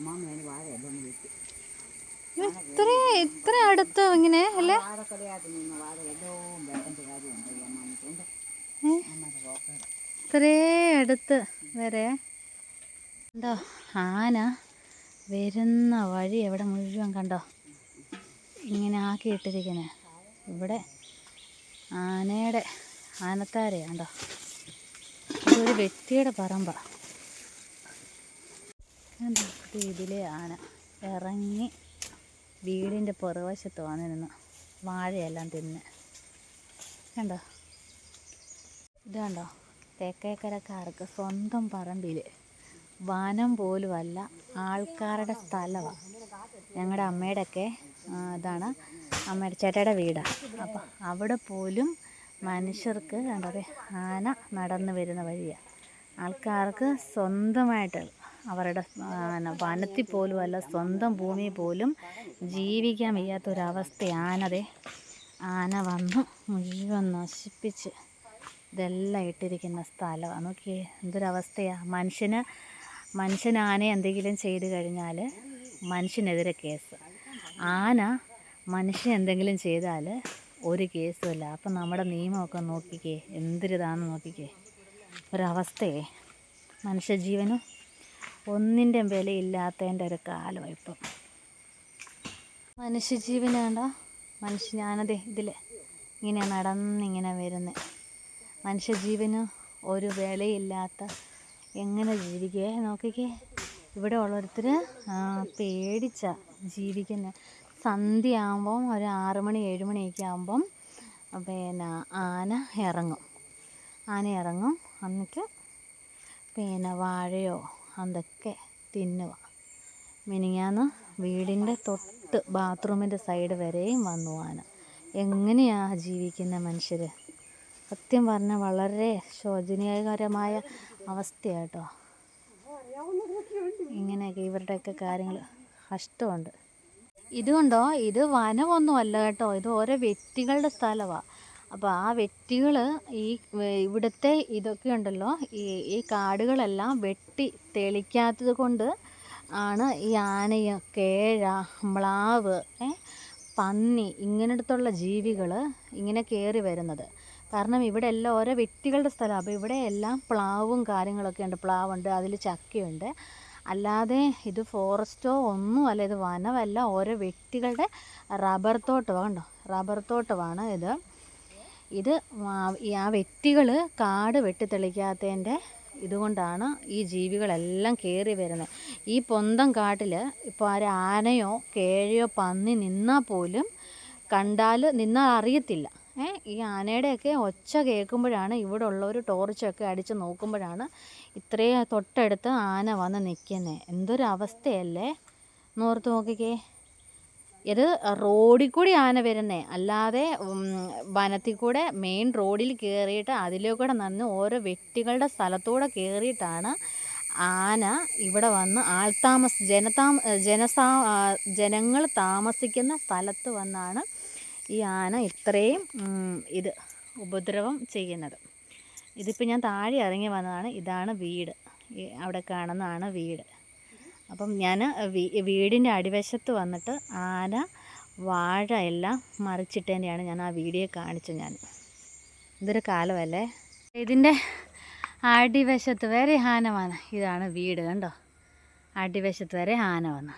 അമ്മാമ്മ അതിന് വാഴ എല്ലാം വിറ്റ് ഇത്ര ഇത്ര അടുത്ത് ഇങ്ങനെ അല്ലേ? ഇത്രേ അടുത്ത് വരെ. കണ്ടോ ആന വരുന്ന വഴി എവിടെ മുഴുവൻ കണ്ടോ? ഇങ്ങനെ ആക്കി ആക്കിയിട്ടിരിക്കണേ. ഇവിടെ ആനയുടെ ആനത്താരെ കണ്ടോ? ഇതൊരു വ്യക്തിയുടെ പറമ്പ. കണ്ടോ ഇത് ഇതിലെ ആന ഇറങ്ങി വീടിന്റെ പുറവശത്ത് വന്നിരുന്നു. വാഴയെല്ലാം തിന്ന്. കണ്ടോ? ഇത് കണ്ടോ? തേക്കേക്കരക്കാർക്ക് സ്വന്തം പറമ്പിൽ വനം പോലുമല്ല ആൾക്കാരുടെ സ്ഥലമാണ് ഞങ്ങളുടെ അമ്മയുടെയൊക്കെ ഇതാണ് അമ്മയുടെ ചേട്ടയുടെ വീടാണ് അപ്പം അവിടെ പോലും മനുഷ്യർക്ക് കണ്ടത് ആന നടന്നു വരുന്ന വഴിയാണ് ആൾക്കാർക്ക് സ്വന്തമായിട്ട് അവരുടെ വനത്തിൽ പോലും അല്ല സ്വന്തം ഭൂമി പോലും ജീവിക്കാൻ വയ്യാത്തൊരവസ്ഥ ആനതെ ആന വന്ന് മുഴുവൻ നശിപ്പിച്ച് ഇതെല്ലാം ഇട്ടിരിക്കുന്ന സ്ഥലമാണ് നോക്കി എന്തൊരവസ്ഥയാണ് മനുഷ്യന് മനുഷ്യനാനെ എന്തെങ്കിലും ചെയ്തു കഴിഞ്ഞാൽ മനുഷ്യനെതിരെ കേസ്. ആന മനുഷ്യൻ എന്തെങ്കിലും ചെയ്താൽ ഒരു കേസുമില്ല. അപ്പം നമ്മുടെ നിയമമൊക്കെ നോക്കിക്കേ എന്തൊരിതാണെന്ന് നോക്കിക്കേ. ഒരവസ്ഥയെ. മനുഷ്യജീവനും ഒന്നിന്റെ വിലയില്ലാത്തതിന്റെ ഒരു കാലമാണ് ഇപ്പം മനുഷ്യജീവന് മനുഷ്യ ഞാനത് ഇതിൽ ഇങ്ങനെ നടന്നിങ്ങനെ വരുന്നത് മനുഷ്യജീവന് ഒരു വിലയില്ലാത്ത എങ്ങനെ ജീവിക്കേ? നോക്കിക്കേ. ഇവിടെ ഉള്ളൊരുത്തർ പേടിച്ച ജീവിക്കുന്നത് സന്ധ്യ ആകുമ്പം ഒരു ആറ് മണി ആകുമ്പം പിന്നെ ആന ഇറങ്ങും. ആന ഇറങ്ങും. എന്നിട്ട് പിന്നെ വാഴയോ അതൊക്കെ തിന്നുക. മിനിങ്ങാന്ന് വീടിന്റെ തൊട്ട് ബാത്റൂമിന്റെ സൈഡ് വരെയും വന്നു ആന. എങ്ങനെയാണ് ജീവിക്കുന്ന മനുഷ്യർ സത്യം പറഞ്ഞാൽ വളരെ ശോചനീയകരമായ അവസ്ഥയാട്ടോ. ഇങ്ങനെയൊക്കെ ഇവരുടെയൊക്കെ കാര്യങ്ങൾ കഷ്ടമുണ്ട്. ഇതുകൊണ്ടോ? ഇത് വനമൊന്നുമല്ല കേട്ടോ. ഇത് ഓരോ വ്യക്തികളുടെ സ്ഥലമാണ് അപ്പോൾ ആ വ്യക്തികൾ ഈ ഇവിടുത്തെ ഇതൊക്കെ ഉണ്ടല്ലോ ഈ ഈ കാടുകളെല്ലാം വെട്ടി തെളിക്കാത്തത് കൊണ്ട് ആണ് ഈ ആനയും കേഴ മ്ലാവ് പന്നി ഇങ്ങനടുത്തുള്ള ജീവികൾ ഇങ്ങനെ കയറി വരുന്നത്. കാരണം ഇവിടെ എല്ലാം ഓരോ വ്യക്തികളുടെ സ്ഥലമാണ് അപ്പോൾ ഇവിടെ എല്ലാം പ്ലാവും കാര്യങ്ങളൊക്കെ ഉണ്ട്. പ്ലാവുണ്ട് അതിൽ ചക്കയുണ്ട്. അല്ലാതെ ഇത് ഫോറസ്റ്റോ ഒന്നുമല്ല ഇത് വനമല്ല. ഓരോ വ്യക്തികളുടെ റബ്ബർ തോട്ടമാണ് കണ്ടോ? റബ്ബർ തോട്ടമാണ് ഇത്. ഇത് ആ- വ്യക്തികൾ കാട് വെട്ടിത്തെളിക്കാത്തതിന്റെ ഇതുകൊണ്ടാണ് ഈ ജീവികളെല്ലാം കയറി വരുന്നത്. ഈ പൊന്തം കാട്ടിൽ ഇപ്പോൾ ഒരു ആനയോ കേഴയോ പന്നി നിന്നാൽ പോലും കണ്ടാൽ നിന്നാൽ അറിയത്തില്ല. ഏ ഈ ആനയുടെയൊക്കെ ഒച്ച കേൾക്കുമ്പോഴാണ് ഇവിടെ ഉള്ളവർ ടോർച്ചൊക്കെ അടിച്ച് നോക്കുമ്പോഴാണ് ഇത്രയും തൊട്ടടുത്ത് ആന വന്ന് നിൽക്കുന്നത് എന്തൊരവസ്ഥയല്ലേ? നോർത്ത് നോക്കിക്കേ. ഇത് റോഡിൽ കൂടി ആന വരുന്നേ. അല്ലാതെ വനത്തിൽ കൂടെ മെയിൻ റോഡിൽ കയറിയിട്ട് അതിലേക്കൂടെ നിന്ന് ഓരോ വ്യക്തികളുടെ സ്ഥലത്തൂടെ കയറിയിട്ടാണ് ആന ഇവിടെ വന്ന് ആൾതാമസ ജനതാമ ജനസാ ജനങ്ങൾ താമസിക്കുന്ന സ്ഥലത്ത് വന്നാണ് ഈ ആന ഇത്രയും ഇത് ഉപദ്രവം ചെയ്യുന്നത്. ഇതിപ്പോൾ ഞാൻ താഴെ ഇറങ്ങി വന്നതാണ്. ഇതാണ് വീട്. അവിടെ കാണുന്നതാണ് വീട്. അപ്പം ഞാൻ വീടിന്റെ അടിവശത്ത് വന്നിട്ട് ആന വാഴ എല്ലാം മറിച്ചിട്ടതിന്റെയാണ് ഞാൻ ആ വീഡിയോ കാണിച്ചത് ഞാൻ. ഇതൊരു കാലമല്ലേ? ഇതിന്റെ അടിവശത്ത് വരെ ആന വന്ന ഇതാണ് വീട് കണ്ടോ? അടിവശത്ത് വരെ ആന വന്ന